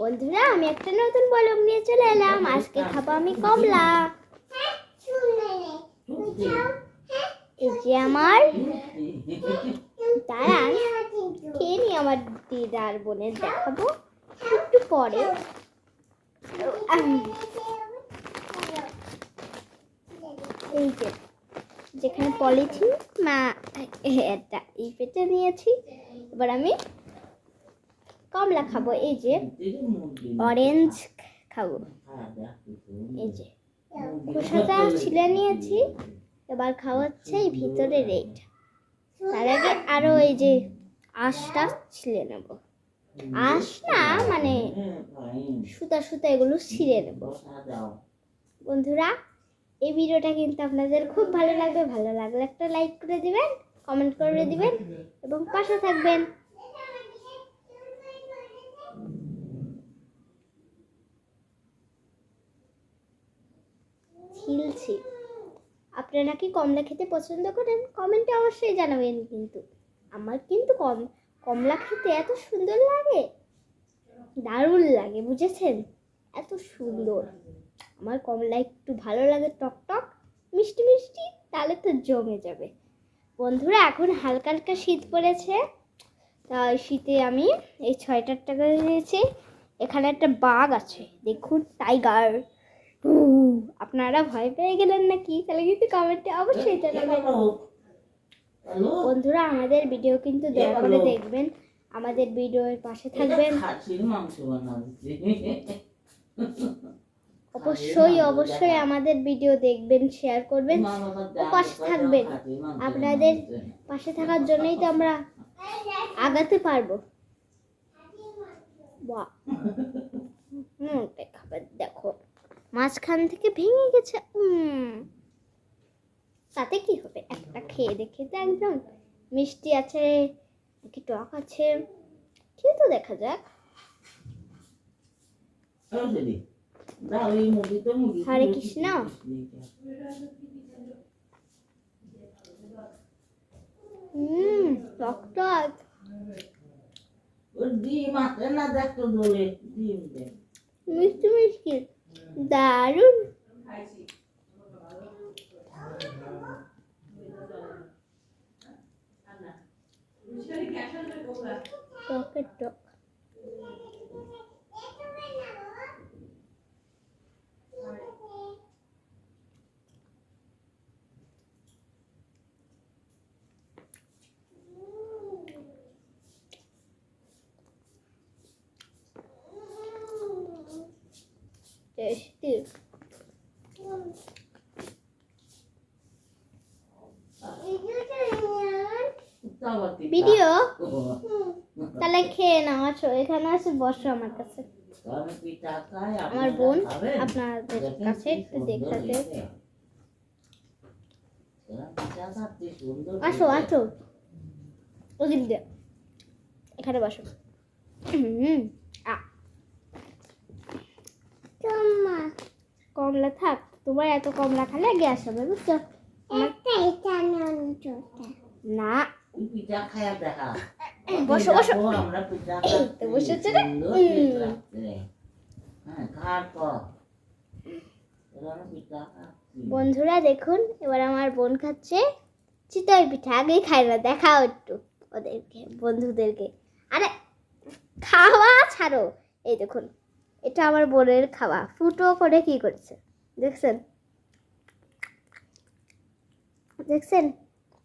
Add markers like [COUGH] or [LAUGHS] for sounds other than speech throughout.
বন্ধুরা, আমি একটা নতুন বলক নিয়ে চলে এলাম। আজকে খাব আমি কমলা। এই যে আমার দাঁড়ান খেয়ে নি আমার দিদার বোনের দেখাবো। একটু পরে। এই যে, যেখানে পলিথিন, মা এটা এই পেটে নিয়েছি। এবার আমি কমলা খাব এই যে অরেঞ্জ খাব। এই যে, খোসাটা ছিলে নিয়েছি, এবার খাওয়াচ্ছে এই ভিতরের এইটা তার আগে আরও এই যে আঁশটা ছিলে নেব। আঁশ না মানে সুতা সুতা এগুলো ছিঁড়ে নেব। বন্ধুরা, এই ভিডিওটা কিন্তু আপনাদের খুব ভালো লাগবে। ভালো লাগলে একটা লাইক করে দিবেন কমেন্ট করে দিবেন, এবং পাশে থাকবেন। ছিলছি আপনারা কি কমলা খেতে পছন্দ করেন? কমেন্টে অবশ্যই জানাবেন কিন্তু। আমার কিন্তু কম, কমলা খেতে এত সুন্দর লাগে। দারুণ লাগে, বুঝেছেন? এত সুন্দর। আমার কমলা একটু ভালো লাগে, টক টক, মিষ্টি মিষ্টি, তাহলে তো জমে যাবে। বন্ধুরা, এখন হালকা হালকা শীত পড়েছে। তাই শীতে আমি এই ছয়টার টাকা দিয়েছি এখানে একটা বাঘ আছে, দেখুন টাইগার আপনারা ভয় পেয়ে গেলেন নাকি? তাহলে কিন্তু কমেন্টে অবশ্যই জানাবেন। বন্ধুরা আমাদের ভিডিও কিন্তু দয়া করে দেখবেন। আমাদের ভিডিওর পাশে থাকবেন। অবশ্যই অবশ্যই আমাদের ভিডিও দেখবেন শেয়ার করবেন পাশে থাকবেন। আপনাদের পাশে থাকার জন্যই তো আমরা আগাতে পারব। [LAUGHS] খাবার দেখো। মাঝখান থেকে ভেঙে গেছে। উম। তাতে কি হবে? একটা খেয়ে দেখে তো একদম মিষ্টি আছে কি টক আছে খেয়ে তো দেখা যাক। হরে কৃষ্ণ। হুম টক টক। ডিম আছে না দেখতো দোলে দে। মিষ্টি মিষ্টি। দারুণ টকের টক ভিডিও? তাহলে খেয়ে নাও আছো এখানে আছে বসো আমার কাছে। আমার বোন আপনাদের কাছে একটু দেখাতে আসো আসো। ওদিক দিয়ে এখানে বসো। হুম কমলা। থাক তোমার এত কমলা খেলে গ্যাস হবে বুঝছ? না। পিঠা খায়া দেখা। বসো, বসো। আমরা পিঠা বসেছে রে। হ্যাঁ খাওয়ার পর। বন্ধুরা দেখুন এবার আমার বোন খাচ্ছে চিতই পিঠা। আগেই খায় না দেখাও একটু ওদেরকে বন্ধুদেরকে। আরে খাওয়া ছাড়ো। এই দেখুন এটা আমার বোনের খাওয়া। ফুটো করে কি করেছে? দেখছেন? দেখছেন?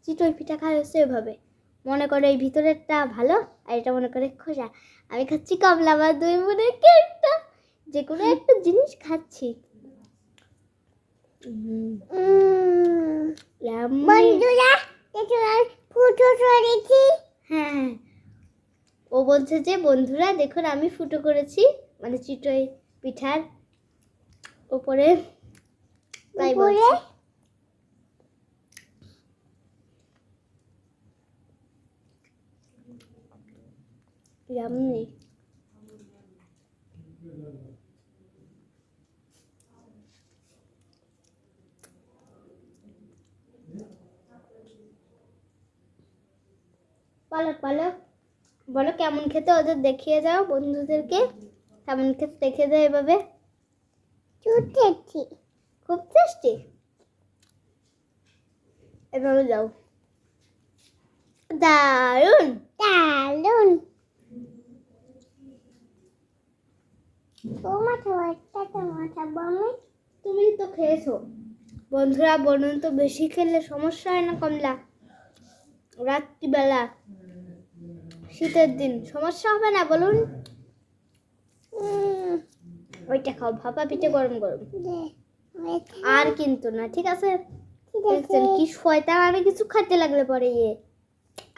চিতই পিঠা খাওয়া হচ্ছে এভাবে। মনে করে এই ভিতরেরটা ভালো আর এটা মনে করে খোসা। আমি খাচ্ছি কমলা আমার দুই বোনের কেকটা। যে কোনো একটা জিনিস খাচ্ছি। বন্ধুরা ফুটো করেছি। হ্যাঁ হ্যাঁ। ও বলছে যে বন্ধুরা দেখুন আমি ফুটো করেছি। মানে চিটই পিঠার উপরে তাই বলছে। Yummy. বলো বলো। বলো কেমন খেতে? ওদের দেখিয়ে যাও বন্ধুদেরকে। কেমন খেতে দেখে দেয় এভাবে। টেস্টি খুব টেস্টি এভাবে যাও তুমি তো খেয়েছো। বন্ধুরা বলুন তো বেশি খেলে সমস্যা হয় না কমলা? রাত্রিবেলা শীতের দিন সমস্যা হবে না বলুন? ওইটা খাও ভাপা পিঠে গরম গরম। আর কিন্তু না ঠিক আছে? দেখছেন কি শয়তান আমি কিছু খেতে লাগলে পরে ইয়ে।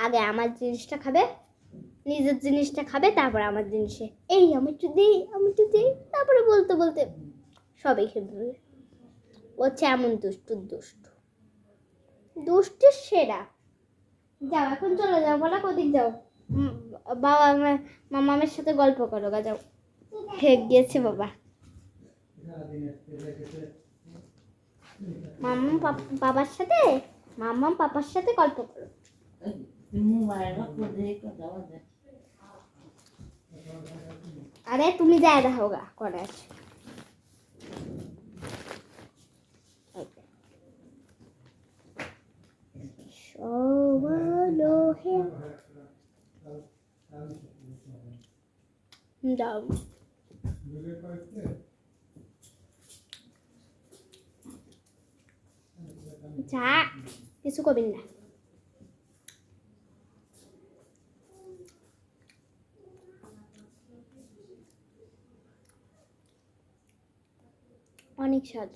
আগে আমার জিনিসটা খাবে নিজের জিনিসটা খাবে, তারপর আমার জিনিসে এই আমি একটু দিই, আমি একটু দিই। তারপরে বলতে বলতে সবই খেয়ে দেবে হচ্ছে এমন দুষ্টু দুষ্টু। দুষ্টির সেরা। যাও, এখন চলে যাও, বলা কোদিক যাও। বাবা মামামের সাথে গল্প করো, গা, যাও। হে গিয়েছে বাবা। মাম্মা বাবার সাথে? মাম্মা, পাপার সাথে গল্প করো। মোবাইল রাখো আরে তুমি যাই দেখো গা করে দাও যা কিছু করবেন না অনেক স্বাদ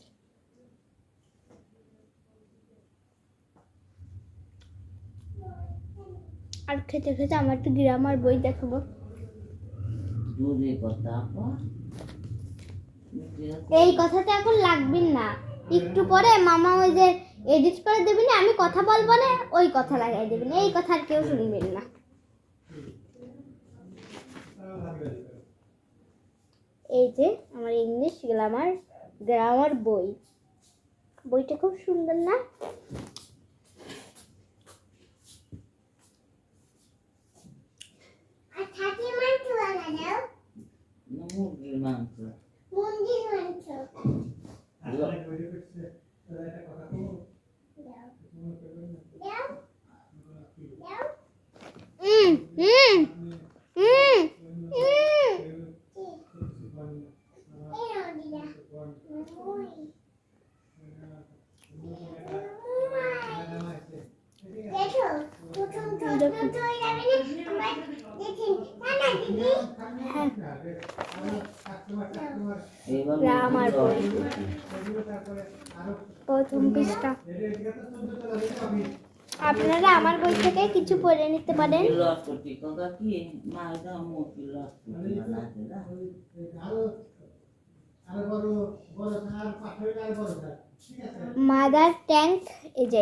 আর খেতে খেতে আমার একটু গ্রামার বই দেখাবো। এই কথাটা এখন লাগবেন না। একটু পরে মামা ওই যে এডিট করে দেবেন আমি কথা বলব না ওই কথা লাগাই দেবেন এই কথা আর কেউ শুনবেন না। এই যে আমার ইংলিশ গ্রামার গ্রামার বই। বইটা খুব সুন্দর না মুরগির মাংস হুম হুম হুম হুম হ্যাঁ এবার গ্রামার বই। প্রথম পৃষ্ঠা। আপনারা আমার বই থেকে কিছু পড়ে নিতে পারেন। মাদার ট্যাঙ্ক এই যে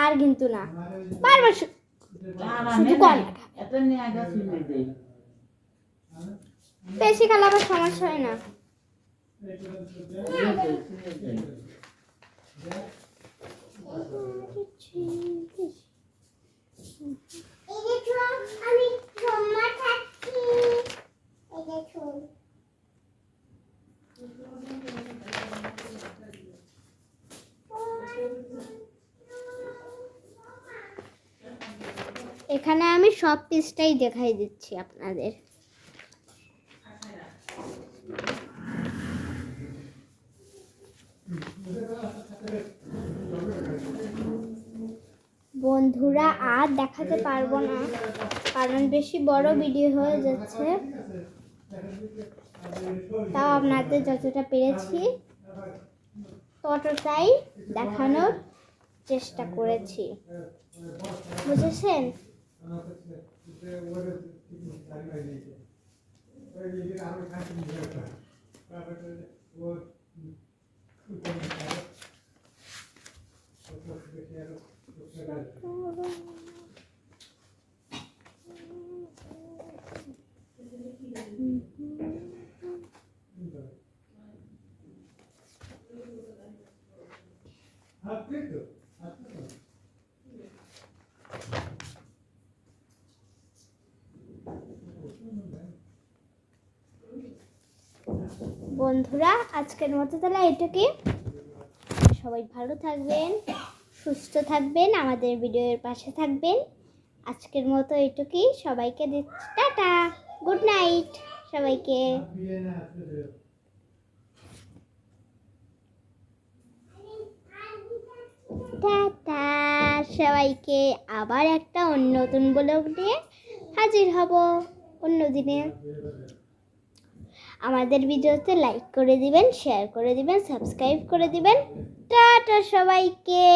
আর কিন্তু না। বারবার শুধু বেশি খেলে আবার সমস্যা হয় না। এখানে আমি সব পিসটাই দেখাই দিচ্ছি আপনাদের বন্ধুরা আর দেখাতে পারব না, কারণ বেশি বড় ভিডিও হয়ে যাচ্ছে। তাও আপনাদের যতটা পেরেছি, ততটাই দেখানোর চেষ্টা করেছি। বুঝেছেন? বন্ধুরা, আজকের মতো তাহলে এটুকুই। সবাই ভালো থাকবেন, সুস্থ থাকবেন, আমাদের ভিডিওর পাশে থাকবেন। আজকের মতো এটুকুই, সবাইকে দিচ্ছি টাটা, গুড নাইট সবাইকে। টাটা, সবাইকে আবার একটা অন্য নতুন ব্লগ নিয়ে হাজির হব অন্য দিনে। আমাদের ভিডিওতে লাইক করে দিবেন শেয়ার করে দিবেন সাবস্ক্রাইব করে দিবেন। টাটা সবাইকে।